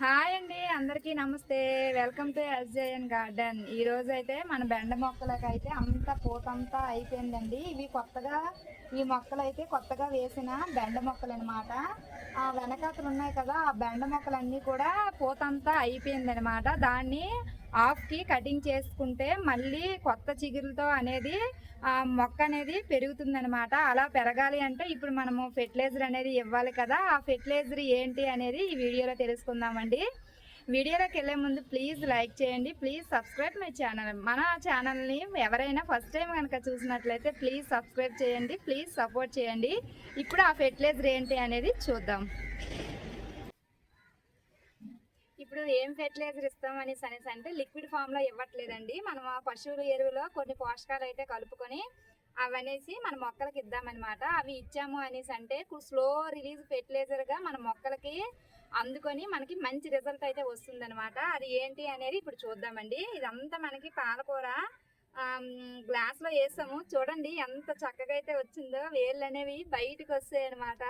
Hi అండి అందరికీ నమస్తే. Welcome to SJN Garden. ఈ రోజు అయితే మన బెండ మొక్కలకు అయితే అంత పూతంతా అయిపోయిందండి. ఇవి కొత్తగా ఈ మొక్కలు అయితే కొత్తగా వేసిన బెండ మొక్కలు అనమాట ఆ వెనకాతలు ఉన్నాయి కదా ఆ బెండ మొక్కలన్నీ కూడా పూతంతా అయిపోయిందనమాట. దాన్ని ఆఫ్కి కటింగ్ చేసుకుంటే మళ్ళీ కొత్త చిగురులతో అనేది ఆ మొక్క అనేది పెరుగుతుందనమాట అలా పెరగాలి అంటే ఇప్పుడు మనము ఫెర్టిలైజర్ అనేది ఇవ్వాలి కదా. ఆ ఫెర్టిలైజర్ ఏంటి అనేది ఈ వీడియోలో తెలుసుకుందామండి. వీడియోలోకి వెళ్ళే ముందు ప్లీజ్ లైక్ చేయండి. Please subscribe my channel. మన ఛానల్ని ఎవరైనా ఫస్ట్ టైం కనుక చూసినట్లయితే ప్లీజ్ సబ్స్క్రైబ్ చేయండి. ప్లీజ్ సపోర్ట్ చేయండి. ఇప్పుడు ఆ ఫెర్టిలైజర్ ఏంటి అనేది చూద్దాం. ఇప్పుడు ఏం ఫెర్టిలైజర్ ఇస్తాం అనేసి అనేసి అంటే లిక్విడ్ ఫామ్లో ఇవ్వట్లేదండి. మనం ఆ పశువుల ఎరువులో కొన్ని పోషకాలు అయితే కలుపుకొని అవనేసి మన మొక్కలకి ఇద్దామన్నమాట. అవి ఇచ్చాము అనేసి అంటే స్లో రిలీజ్ ఫెర్టిలైజర్గా మన మొక్కలకి అందుకొని మనకి మంచి రిజల్ట్ అయితే వస్తుందన్నమాట. అది ఏంటి అనేది ఇప్పుడు చూద్దామండి. ఇదంతా మనకి పాలకూర గ్లాస్లో వేసాము. చూడండి ఎంత చక్కగా అయితే వచ్చిందో. వేళ్ళు అనేవి బయటకు వస్తాయి అనమాట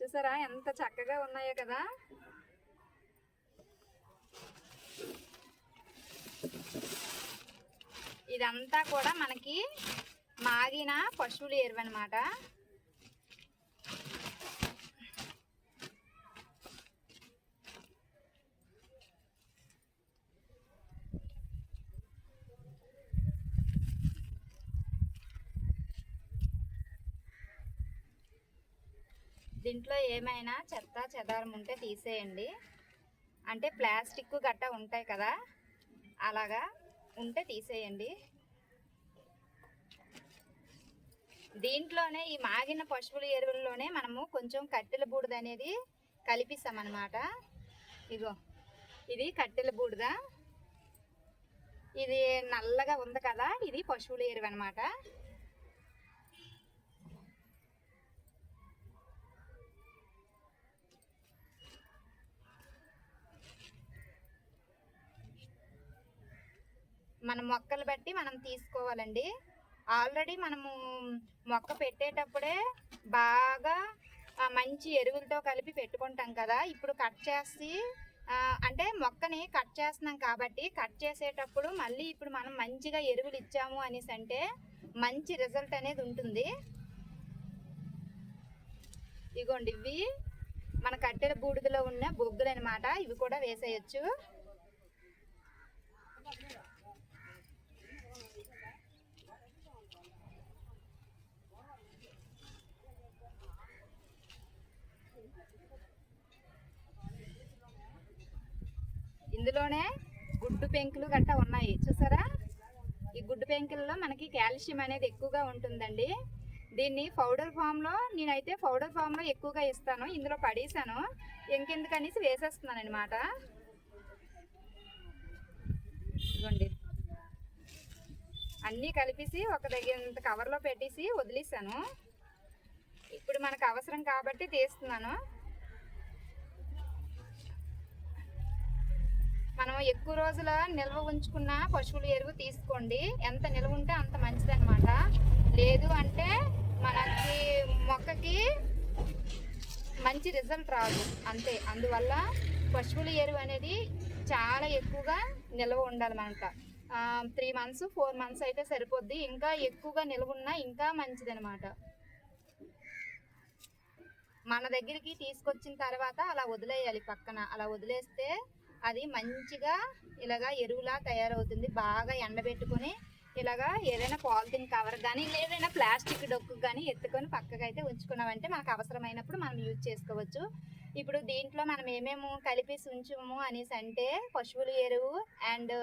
చూసారా? ఎంత చక్కగా ఉన్నాయో కదా. ఇదంతా కూడా మనకి మాగిన పశువుల ఎరువు అనమాట దీంట్లో ఏమైనా చెత్త చెదారం ఉంటే తీసేయండి. అంటే ప్లాస్టిక్ గట్ట ఉంటాయి కదా. అలాగా ఉంటే తీసేయండి. దీంట్లోనే ఈ మాగిన పశువుల ఎరువుల్లోనే మనము కొంచెం కట్టెల బూడిద అనేది కలిపిస్తామన్నమాట. ఇగో ఇది కట్టెల బూడిద. ఇది నల్లగా ఉంది కదా ఇది పశువుల ఎరువు అనమాట మన మొక్కలు బట్టి మనం తీసుకోవాలండి. ఆల్రెడీ మనము మొక్క పెట్టేటప్పుడే బాగా మంచి ఎరువులతో కలిపి పెట్టుకుంటాం కదా. ఇప్పుడు కట్ చేసి అంటే మొక్కని కట్ చేస్తున్నాం కాబట్టి కట్ చేసేటప్పుడు మళ్ళీ ఇప్పుడు మనం మంచిగా ఎరువులు ఇచ్చాము అనేసి అంటే మంచి రిజల్ట్ అనేది ఉంటుంది. ఇగోండి ఇవి మన కట్టెల బూడిదలో ఉన్న బొగ్గులు అనమాట ఇవి కూడా వేసేయచ్చు. ఇందులోనే గుడ్డు పెంకులు గట్టా ఉన్నాయి. చూసారా? ఈ గుడ్డు పెంకుల్లో మనకి కాల్షియం అనేది ఎక్కువగా ఉంటుందండి. దీన్ని పౌడర్ ఫామ్లో నేనైతే పౌడర్ ఫామ్లో ఎక్కువగా ఇస్తాను. ఇందులో పడేసాను. ఇంకెందుకనేసి వేసేస్తున్నాను అనమాట ఇదిగోండి. అన్నీ కలిపేసి ఒక దగ్గర కవర్లో పెట్టేసి వదిలేసాను. ఇప్పుడు మనకు అవసరం కాబట్టి తీస్తున్నాను. మనం ఎక్కువ రోజుల నిల్వ ఉంచుకున్న పశువుల ఎరువు తీసుకోండి. ఎంత నిల్వ ఉంటే అంత మంచిదన్నమాట. లేదు అంటే మనకి మొక్కకి మంచి రిజల్ట్ రాదు. అంతే. అందువల్ల పశువుల ఎరువు అనేది చాలా ఎక్కువగా నిల్వ ఉండాలన్నమాట. త్రీ మంత్స్ ఫోర్ మంత్స్ అయితే సరిపోద్ది. ఇంకా ఎక్కువగా నిల్వ ఉన్నా ఇంకా మంచిదనమాట మన దగ్గరికి తీసుకొచ్చిన తర్వాత అలా వదిలేయాలి పక్కన. అలా వదిలేస్తే అది మంచిగా ఇలాగా ఎరువులా తయారవుతుంది. బాగా ఎండబెట్టుకొని ఇలాగా ఏదైనా పాలిథిన్ కవర్ కానీ లేదైనా ప్లాస్టిక్ డొక్కు కానీ ఎత్తుకొని పక్కగా అయితే ఉంచుకున్నామంటే మనకు అవసరమైనప్పుడు మనం యూజ్ చేసుకోవచ్చు. ఇప్పుడు దీంట్లో మనం ఏమేమి కలిపేసి ఉంచుము అనేసి అంటే పశువుల ఎరువు అండ్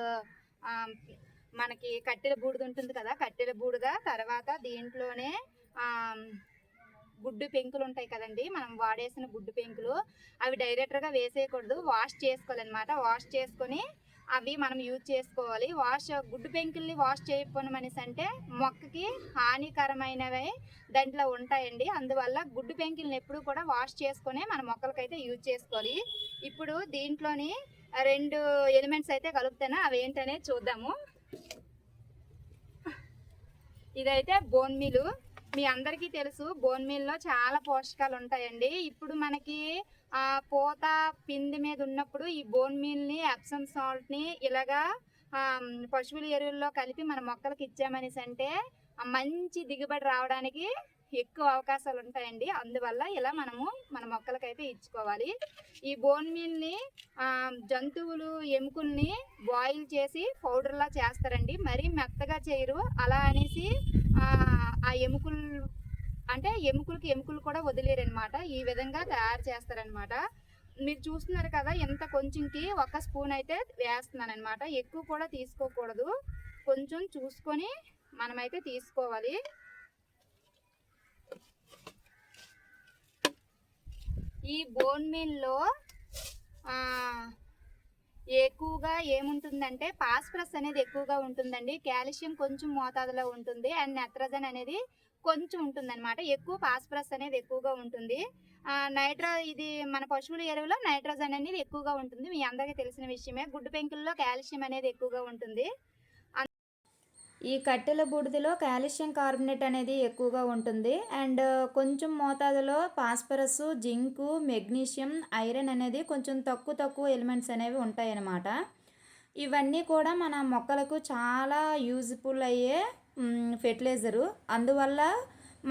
మనకి కట్టెల బూడిద ఉంటుంది కదా కట్టెల బూడిద తర్వాత దీంట్లోనే గుడ్డు పెంకులు ఉంటాయి కదండి మనం వాడేసిన గుడ్డు పెంకులు అవి డైరెక్ట్గా వేసేయకూడదు వాష్ చేసుకోవాలన్నమాట. వాష్ చేసుకొని అవి మనం యూజ్ చేసుకోవాలి. వాష్ గుడ్డు పెంకుల్ని వాష్ చేయకపోవడం అంటే మొక్కకి హానికరమైనవి దాంట్లో ఉంటాయండి. అందువల్ల గుడ్డు పెంకుల్ని ఎప్పుడు కూడా వాష్ చేసుకొని మన మొక్కలకైతే యూజ్ చేసుకోవాలి. ఇప్పుడు దీంట్లోని రెండు ఎలిమెంట్స్ అయితే కలుపుతాను. అవి ఏంటనేది చూద్దాము. ఇదైతే బోన్ మీలు మీ అందరికీ తెలుసు బోన్ మీల్లో చాలా పోషకాలు ఉంటాయండి ఇప్పుడు మనకి ఆ పూత పిండి మీద ఉన్నప్పుడు ఈ బోన్ మీల్ని ఎప్సమ్ సాల్ట్ని ఇలాగా పశువుల ఎరువుల్లో కలిపి మన మొక్కలకి ఇచ్చామనేసి అంటే మంచి దిగుబడి రావడానికి ఎక్కువ అవకాశాలు ఉంటాయండి అందువల్ల ఇలా మనము మన మొక్కలకైతే ఇచ్చుకోవాలి. ఈ బోన్ మీల్ని జంతువులు ఎముకల్ని బాయిల్ చేసి పౌడర్లా చేస్తారండి. మరీ మెత్తగా చేయరు. అలా అనేసి ఆ, ఆ ఎముకలు అంటే ఎముకలకి ఎముకలు కూడా వదిలేరనమాట. ఈ విధంగా తయారు చేస్తారనమాట. మీరు చూస్తున్నారు కదా ఎంత కొంచెంకి ఒక స్పూన్ అయితే వేస్తున్నాను అనమాట ఎక్కువ కూడా తీసుకోకూడదు. కొంచెం చూసుకొని మనమైతే తీసుకోవాలి. ఈ బోన్ మీల్లో ఎక్కువగా ఏముంటుందంటే ఫాస్ఫరస్ అనేది ఎక్కువగా ఉంటుందండి. కాల్షియం కొంచెం మోతాదులో ఉంటుంది. అండ్ నత్రజన్ అనేది కొంచెం ఉంటుందన్నమాట. ఎక్కువ ఫాస్ఫరస్ అనేది ఎక్కువగా ఉంటుంది. నైట్రో ఇది మన పశువుల ఎరువులో నైట్రోజన్ అనేది ఎక్కువగా ఉంటుంది. మీ అందరికీ తెలిసిన విషయమే. గుడ్డు పెంకుల్లో కాల్షియం అనేది ఎక్కువగా ఉంటుంది. ఈ కట్టెల బూడిదలో కాల్షియం కార్బోనేట్ అనేది ఎక్కువగా ఉంటుంది. అండ్ కొంచెం మోతాదులో ఫాస్ఫరస్ జింకు మెగ్నీషియం ఐరన్ అనేది కొంచెం తక్కువ తక్కువ ఎలిమెంట్స్ అనేవి ఉంటాయన్నమాట. ఇవన్నీ కూడా మన మొక్కలకు చాలా యూజ్ఫుల్ అయ్యే ఫెర్టిలైజరు. అందువల్ల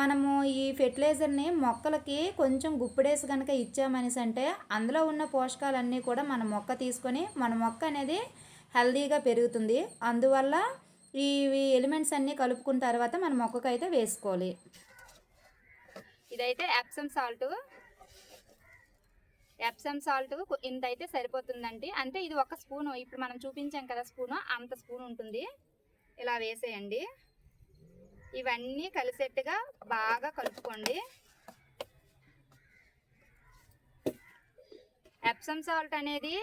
మనము ఈ ఫెర్టిలైజర్ని మొక్కలకి కొంచెం గుప్పిడేసి కనుక ఇచ్చామనేసి అంటే అందులో ఉన్న పోషకాలన్నీ కూడా మన మొక్క తీసుకొని మన మొక్క అనేది హెల్దీగా పెరుగుతుంది. అందువల్ల ఇవి ఎలిమెంట్స్ అన్నీ కలుపుకున్న తర్వాత మన మొక్కకు అయితే వేసుకోవాలి. ఇదైతే ఎప్సమ్ సాల్ట్. ఎప్సమ్ సాల్ట్ ఇంత అయితే సరిపోతుందండి. అంటే ఇది ఒక స్పూన్ ఇప్పుడు మనం చూపించాం కదా స్పూను అంత స్పూన్ ఉంటుంది. ఇలా వేసేయండి. ఇవన్నీ కలిసేట్టుగా బాగా కలుపుకోండి. ఎప్సమ్ సాల్ట్ అనేది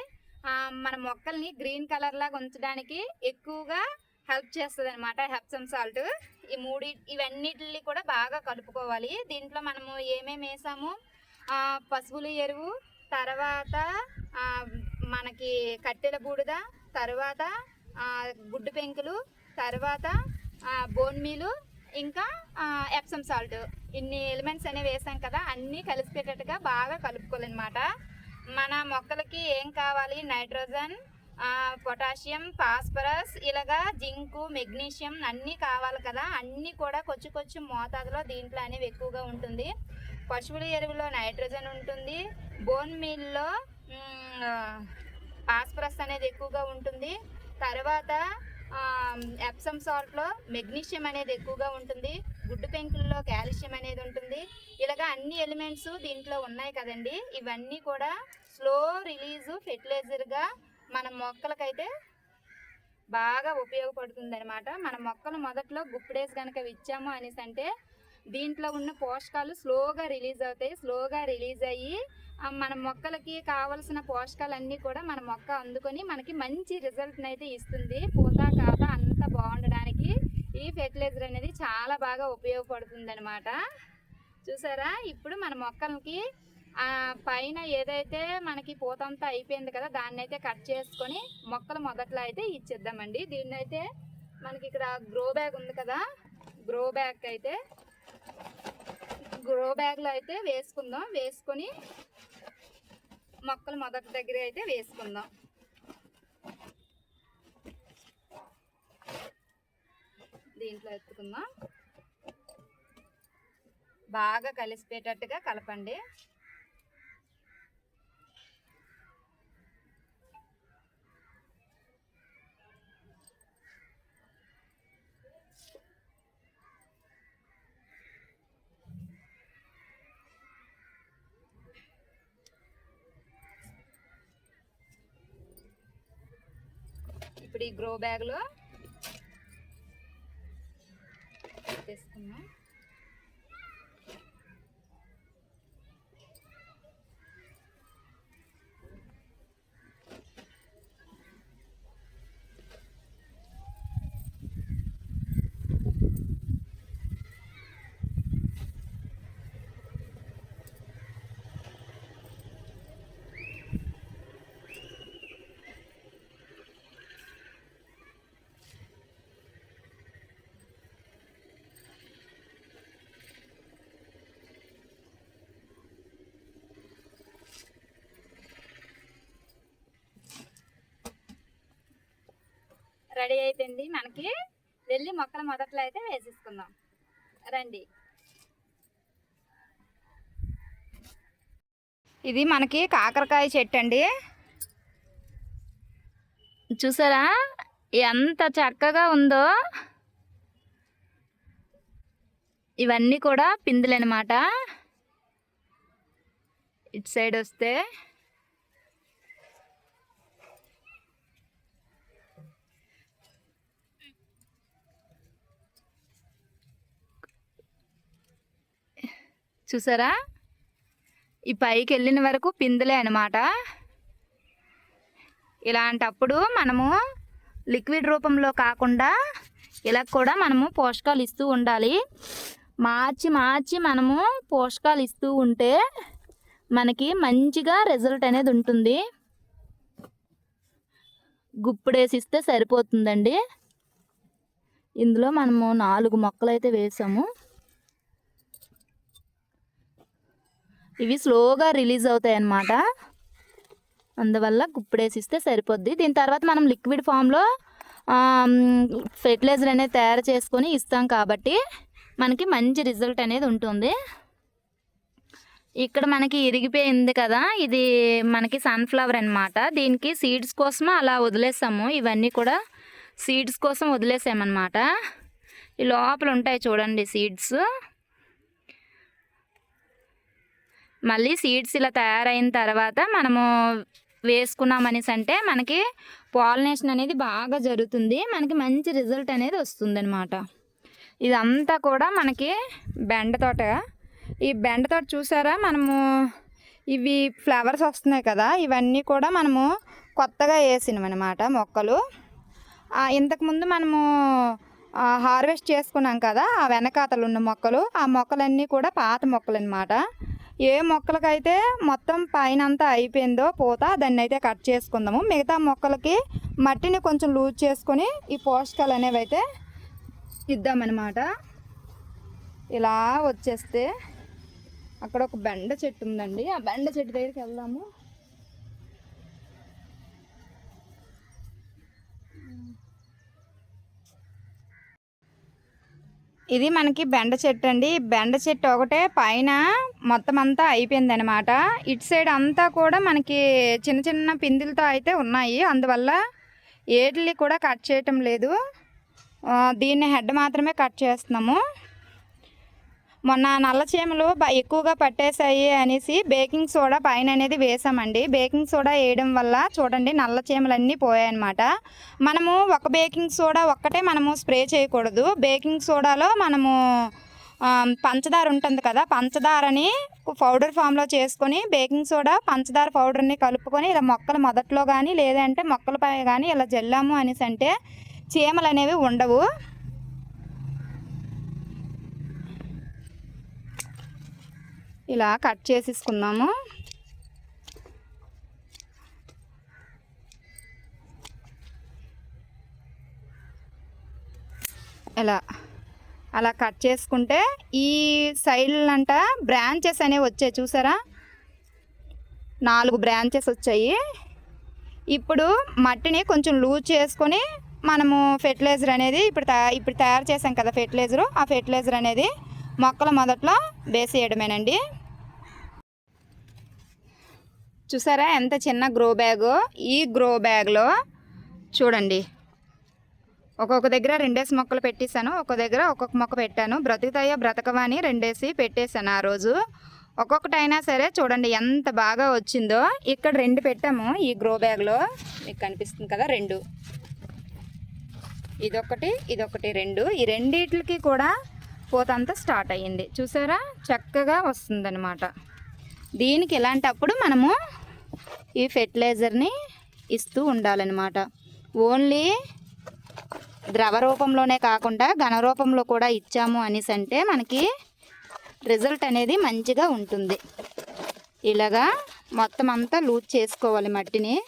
మన మొక్కల్ని గ్రీన్ కలర్ లాగా ఉంచడానికి ఎక్కువగా హెల్ప్ చేస్తుంది అనమాట హెప్సమ్ సాల్ట్ ఈ మూడి ఇవన్నిటిని కూడా బాగా కలుపుకోవాలి. దీంట్లో మనము ఏమేమి వేసాము? పశువుల ఎరువు తర్వాత మనకి కట్టెల బూడిద తర్వాత గుడ్డు పెంకులు తర్వాత బోన్ మీలు ఇంకా ఎప్సమ్ సాల్ట్ ఇన్ని ఎలిమెంట్స్ అనేవి వేసాం కదా అన్నీ కలిసిపెట్టేట్టుగా బాగా కలుపుకోవాలన్నమాట. మన మొక్కలకి ఏం కావాలి? నైట్రోజన్ పొటాషియం ఫాస్ఫరస్ ఇలాగా జింకు మెగ్నీషియం అన్నీ కావాలి కదా. అన్నీ కూడా కొంచెం కొంచెం మోతాదులో దీంట్లో అనేవి ఎక్కువగా ఉంటుంది. పశువుల ఎరువులో నైట్రోజన్ ఉంటుంది. బోన్ మీల్లో ఫాస్ఫరస్ అనేది ఎక్కువగా ఉంటుంది. తర్వాత ఎప్సమ్ సాల్ట్లో మెగ్నీషియం అనేది ఎక్కువగా ఉంటుంది. గుడ్డు పెంకుల్లో కాల్షియం అనేది ఉంటుంది. ఇలాగా అన్ని ఎలిమెంట్స్ దీంట్లో ఉన్నాయి కదండి. ఇవన్నీ కూడా స్లో రిలీజ్ ఫెర్టిలైజర్గా మన మొక్కలకైతే బాగా ఉపయోగపడుతుంది అనమాట మన మొక్కలు మొదట్లో గుప్పిడేసి కనుక ఇచ్చాము అనేసి అంటే దీంట్లో ఉన్న పోషకాలు స్లోగా రిలీజ్ అవుతాయి స్లోగా రిలీజ్ అయ్యి మన మొక్కలకి కావలసిన పోషకాలన్నీ కూడా మన మొక్క అందుకొని మనకి మంచి రిజల్ట్ని అయితే ఇస్తుంది. పూత కాత అంతా బాగుండడానికి ఈ ఫెర్టిలైజర్ అనేది చాలా బాగా ఉపయోగపడుతుంది అనమాట చూసారా? ఇప్పుడు మన మొక్కలకి ఆ పైన ఏదైతే మనకి పూతంతా అయిపోయింది కదా దాన్ని అయితే కట్ చేసుకొని మొక్కలు మొదట్లో అయితే ఇచ్చేద్దామండి. దీన్ని అయితే మనకి ఇక్కడ గ్రో బ్యాగ్ ఉంది కదా గ్రో బ్యాగ్ అయితే గ్రో బ్యాగ్లో అయితే వేసుకుందాం. వేసుకొని మొక్కలు మొదటి దగ్గర అయితే వేసుకుందాం. దీంట్లో ఎత్తుకుందాం. బాగా కలిసిపోయేటట్టుగా కలపండి. ఇప్పుడు ఈ గ్రో బ్యాగ్లో తీసుకున్నాం రెడీ అయిపోయింది మనకి. వెళ్ళి మొక్కల మొదట్లో అయితే వేసేసుకుందాం. రండి. ఇది మనకి కాకరకాయ చెట్టు అండి. చూసారా? ఎంత చక్కగా ఉందో. ఇవన్నీ కూడా పిందులు అనమాట ఇటు సైడ్ వస్తే చూసారా? ఈ పైకి వెళ్ళిన వరకు పిందులే అనమాట ఇలాంటప్పుడు మనము లిక్విడ్ రూపంలో కాకుండా ఇలా కూడా మనము పోషకాలు ఇస్తూ ఉండాలి. మార్చి మార్చి మనము పోషకాలు ఇస్తూ ఉంటే మనకి మంచిగా రిజల్ట్ అనేది ఉంటుంది. గుప్పుడేసి ఇస్తే సరిపోతుందండి. ఇందులో మనము నాలుగు మొక్కలు అయితే వేసాము. ఇవి స్లోగా రిలీజ్ అవుతాయి అన్నమాట అందువల్ల గుప్పుడేసి ఇస్తే సరిపోద్ది. దీని తర్వాత మనం లిక్విడ్ ఫామ్లో ఫెర్టిలైజర్ అనేది తయారు చేసుకొని ఇస్తాం కాబట్టి మనకి మంచి రిజల్ట్ అనేది ఉంటుంది. ఇక్కడ మనకి ఇరిగిపోయింది కదా. ఇది మనకి సన్ఫ్లవర్ అన్నమాట. దీనికి సీడ్స్ కోసం అలా వదిలేసాము. ఇవన్నీ కూడా సీడ్స్ కోసం వదిలేసామన్నమాట. ఈ లోపల ఉంటాయి చూడండి సీడ్స్. మళ్ళీ సీడ్స్ ఇలా తయారైన తర్వాత మనము వేసుకున్నామనేసి అంటే మనకి పాలినేషన్ అనేది బాగా జరుగుతుంది. మనకి మంచి రిజల్ట్ అనేది వస్తుందన్నమాట. ఇదంతా కూడా మనకి బెండ తోట. ఈ బెండ తోట చూసారా? మనము ఇవి ఫ్లవర్స్ వస్తున్నాయి కదా ఇవన్నీ కూడా మనము కొత్తగా వేసినవన్నమాట మొక్కలు. ఇంతకుముందు మనము హార్వెస్ట్ చేసుకున్నాం కదా ఆ వెనకాతలు ఉన్న మొక్కలు. ఆ మొక్కలన్నీ కూడా పాత మొక్కలు అనమాట ఏ మొక్కలకైతే మొత్తం పైన అంతా అయిపోయిందో పూత దాన్ని అయితే కట్ చేసుకుందాము. మిగతా మొక్కలకి మట్టిని కొంచెం లూజ్ చేసుకొని ఈ పోషకాలు అనేవి అయితే ఇద్దామన్నమాట. ఇలా వచ్చేస్తే అక్కడ ఒక బెండ చెట్టు ఉందండి. ఆ బెండ చెట్టు దగ్గరికి వెళ్దాము. ఇది మనకి బెండ చెట్టు అండి. బెండ చెట్టు ఒకటే పైన మొత్తం అంతా అయిపోయింది అనమాట ఇటు సైడ్ అంతా కూడా మనకి చిన్న చిన్న పిందులతో అయితే ఉన్నాయి. అందువల్ల ఏటిని కూడా కట్ చేయటం లేదు. దీన్ని హెడ్ మాత్రమే కట్ చేస్తున్నాము. మొన్న నల్ల చీమలు ఎక్కువగా పట్టేశాయి అనేసి బేకింగ్ సోడా పైన అనేది వేసామండి. బేకింగ్ సోడా వేయడం వల్ల చూడండి నల్ల చీమలన్నీ పోయాయన్నమాట. మనము ఒక బేకింగ్ సోడా ఒక్కటే మనము స్ప్రే చేయకూడదు. బేకింగ్ సోడాలో మనము పంచదార ఉంటుంది కదా పంచదారని పౌడర్ ఫామ్లో చేసుకొని బేకింగ్ సోడా పంచదార పౌడర్ని కలుపుకొని ఇలా మొక్కలు మొదట్లో కానీ లేదంటే మొక్కలపై కానీ ఇలా జల్లాము అనేసి అంటే చీమలు అనేవి ఉండవు. ఇలా కట్ చేసేసుకుందాము. ఇలా అలా కట్ చేసుకుంటే ఈ సైడ్లంట బ్రాంచెస్ అనేవి వచ్చాయి చూసారా? నాలుగు బ్రాంచెస్ వచ్చాయి. ఇప్పుడు మట్టిని కొంచెం లూజ్ చేసుకొని మనము ఫెర్టిలైజర్ అనేది ఇప్పుడు ఇప్పుడు తయారు చేసాం కదా ఫెర్టిలైజరు. ఆ ఫెర్టిలైజర్ అనేది మొక్కల మొదట్లో వేసేయడమేనండి. చూసారా ఎంత చిన్న గ్రో బ్యాగ్? ఈ గ్రో బ్యాగ్లో చూడండి. ఒక్కొక్క దగ్గర రెండేసి మొక్కలు పెట్టేశాను ఒక్కొక్క దగ్గర ఒక్కొక్క మొక్క పెట్టాను. బ్రతుకుతాయో బ్రతకవా అని రెండేసి పెట్టేశాను ఆ రోజు. ఒక్కొక్కటైనా సరే చూడండి ఎంత బాగా వచ్చిందో. ఇక్కడ రెండు పెట్టాము ఈ గ్రో బ్యాగ్లో. మీకు కనిపిస్తుంది కదా రెండు. ఇదొకటి ఇదొకటి రెండు. ఈ రెండిట్లకి కూడా పూతంతా స్టార్ట్ అయ్యింది. చూసారా? చక్కగా వస్తుందన్నమాట. దీనికి ఇలాంటప్పుడు మనము ఈ ఫెర్టిలైజర్ని ఇస్తూ ఉండాలన్నమాట. ఓన్లీ ద్రవ రూపంలోనే కాకుండా ఘన రూపంలో కూడా ఇచ్చాము అనేసి అంటే మనకి రిజల్ట్ అనేది మంచిగా ఉంటుంది. ఇలాగా మొత్తం అంతా లూజ్ చేసుకోవాలి మట్టిని.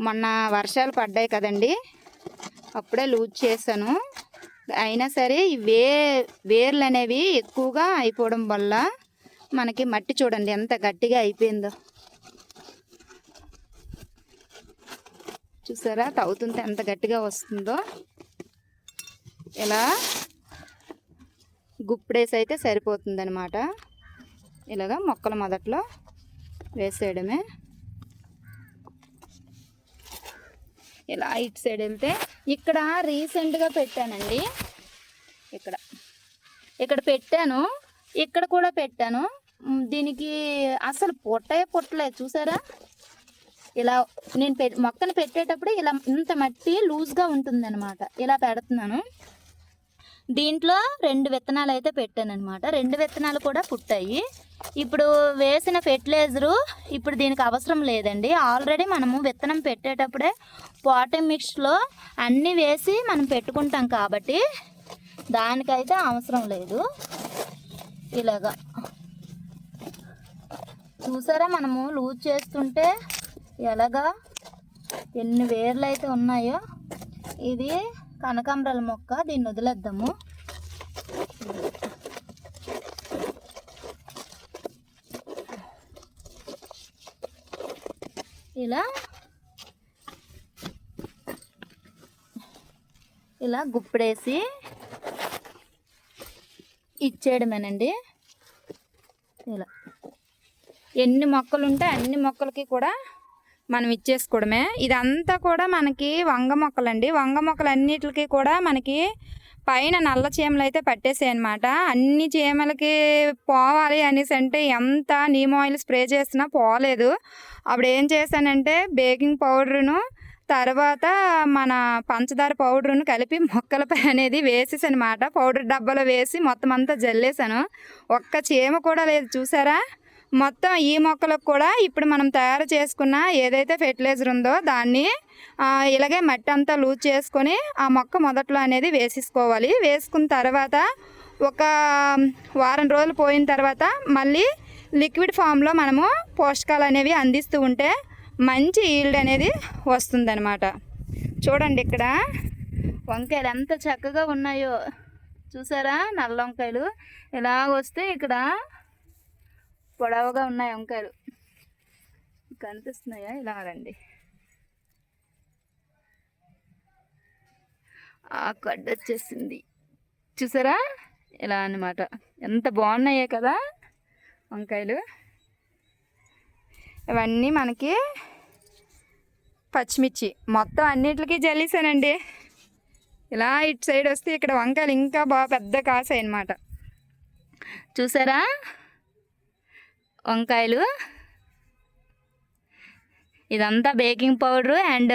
మొన్న వర్షాలు పడ్డాయి కదండి. అప్పుడే లూజ్ చేశాను. అయినా సరే ఈ వే వేర్లు అనేవి ఎక్కువగా అయిపోవడం వల్ల మనకి మట్టి చూడండి ఎంత గట్టిగా అయిపోయిందో. చూసారా? తవ్వుతుంటే ఎంత గట్టిగా వస్తుందో. ఇలా గుప్పిడేసి అయితే సరిపోతుందనమాట ఇలాగా మొక్కల మొదట్లో వేసేయడమే. ఇలా ఇటు సైడ్ వెళ్తే ఇక్కడ రీసెంట్గా పెట్టానండి. ఇక్కడ ఇక్కడ పెట్టాను. ఇక్కడ కూడా పెట్టాను. దీనికి అసలు పొట్టే పుట్టలేదు. చూసారా? ఇలా నేను పె మొక్కను పెట్టేటప్పుడు ఇలా ఇంత మట్టి లూజ్గా ఉంటుందన్నమాట. ఇలా పెడుతున్నాను. దీంట్లో రెండు విత్తనాలు అయితే పెట్టాను అనమాట రెండు విత్తనాలు కూడా పుట్టాయి. ఇప్పుడు వేసిన ఫెర్టిలైజరు ఇప్పుడు దీనికి అవసరం లేదండి. ఆల్రెడీ మనము విత్తనం పెట్టేటప్పుడే పాటింగ్ మిక్స్లో అన్నీ వేసి మనం పెట్టుకుంటాం కాబట్టి దానికైతే అవసరం లేదు. ఇలాగా. చూసారా మనము లూజ్ చేస్తుంటే ఎలాగా ఎన్ని వేర్లు అయితే ఉన్నాయో ఇది కనకాంబరాల మొక్క దీన్ని వదిలేద్దాము. ఇలా. ఇలా గుప్పిడేసి ఇచ్చేయడమేనండి. ఇలా. ఎన్ని మొక్కలు ఉంటే అన్ని మొక్కలకి కూడా మనం ఇచ్చేసుకోవడమే. ఇదంతా కూడా మనకి వంగ మొక్కలండి. వంగ మొక్కలు అన్నిటికి కూడా మనకి పైన నల్ల చీమలు అయితే పట్టేసాయి అనమాట అన్ని చీమలకి పోవాలి అనేసి అంటే ఎంత నీమ్ ఆయిల్ స్ప్రే చేసినా పోలేదు. అప్పుడు ఏం చేశానంటే బేకింగ్ పౌడర్ను తర్వాత మన పంచదార పౌడర్ను కలిపి మొక్కలపై అనేది వేసేసాను అనమాట పౌడర్ డబ్బాలో వేసి మొత్తం అంతా జల్లేసాను. ఒక్క చీమ కూడా లేదు చూసారా? మొత్తం ఈ మొక్కలకు కూడా ఇప్పుడు మనం తయారు చేసుకున్న ఏదైతే ఫెర్టిలైజర్ ఉందో దాన్ని ఇలాగే మట్టి అంతా లూజ్ చేసుకొని ఆ మొక్క మొదట్లో అనేది వేసేసుకోవాలి. వేసుకున్న తర్వాత ఒక వారం రోజులు పోయిన తర్వాత మళ్ళీ లిక్విడ్ ఫామ్లో మనము పోషకాలు అనేవి అందిస్తూ ఉంటే మంచి ఈల్డ్ అనేది వస్తుందన్నమాట. చూడండి ఇక్కడ వంకాయలు ఎంత చక్కగా ఉన్నాయో. చూసారా? నల్ల వంకాయలు. ఇలా వస్తే ఇక్కడ పొడవుగా ఉన్నాయి వంకాయలు. కనిపిస్తున్నాయా? ఇలా రండి. ఆ కడ్డ వచ్చేసింది. చూసారా? ఇలా అన్నమాట. ఎంత బాగున్నాయే కదా వంకాయలు. ఇవన్నీ మనకి పచ్చిమిర్చి. మొత్తం అన్నిటికీ జల్లేసానండి ఇలా ఇటు సైడ్ వస్తే ఇక్కడ వంకాయలు ఇంకా బాగా పెద్ద కాసాయి అన్నమాట. చూసారా? వంకాయలు. ఇదంతా బేకింగ్ పౌడరు అండ్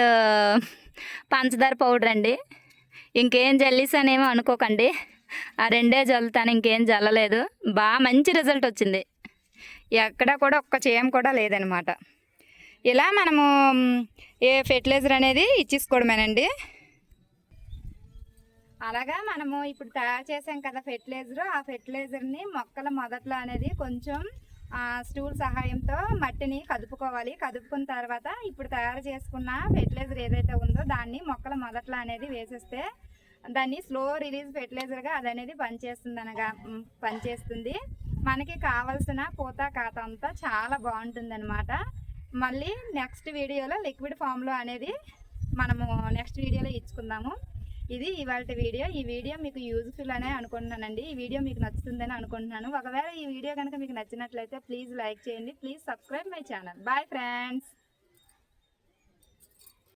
పంచదార పౌడర్ అండి. ఇంకేం జల్లేసానేమో అనుకోకండి. ఆ రెండే జల్లుతాను ఇంకేం జల్లలేదు. బాగా మంచి రిజల్ట్ వచ్చింది. ఎక్కడ కూడా ఒక్క చేయం కూడా లేదనమాట ఇలా మనము ఏ ఫెర్టిలైజర్ అనేది ఇచ్చేసుకోవడమేనండి? అలాగా మనము ఇప్పుడు తయారు చేసాం కదా ఫెర్టిలైజర్ ఆ ఫెర్టిలైజర్ని మొక్కల మొదట్లో అనేది కొంచెం స్టూల్ సహాయంతో మట్టిని కదుపుకోవాలి. కదుపుకున్న తర్వాత ఇప్పుడు తయారు చేసుకున్న ఫెర్టిలైజర్ ఏదైతే ఉందో దాన్ని మొక్కల మొదట్లో అనేది వేసేస్తే దాన్ని స్లో రిలీజ్ ఫెర్టిలైజర్గా అది అనేది పనిచేస్తుంది అనగా పనిచేస్తుంది. మనకి కావలసిన పూత కాత అంతా చాలా బాగుంటుంది మళ్ళీ నెక్స్ట్ వీడియోలో లిక్విడ్ ఫామ్లో అనేది మనము నెక్స్ట్ వీడియోలో ఇచ్చుకుందాము. ఇది ఇవాళ వీడియో. ఈ వీడియో మీకు యూజ్ఫుల్ అనే అనుకుంటున్నానండి. ఈ వీడియో మీకు నచ్చుతుందని అనుకుంటున్నాను. ఒకవేళ ఈ వీడియో కనుక మీకు నచ్చినట్లయితే ప్లీజ్ లైక్ చేయండి. Please subscribe my channel. Bye friends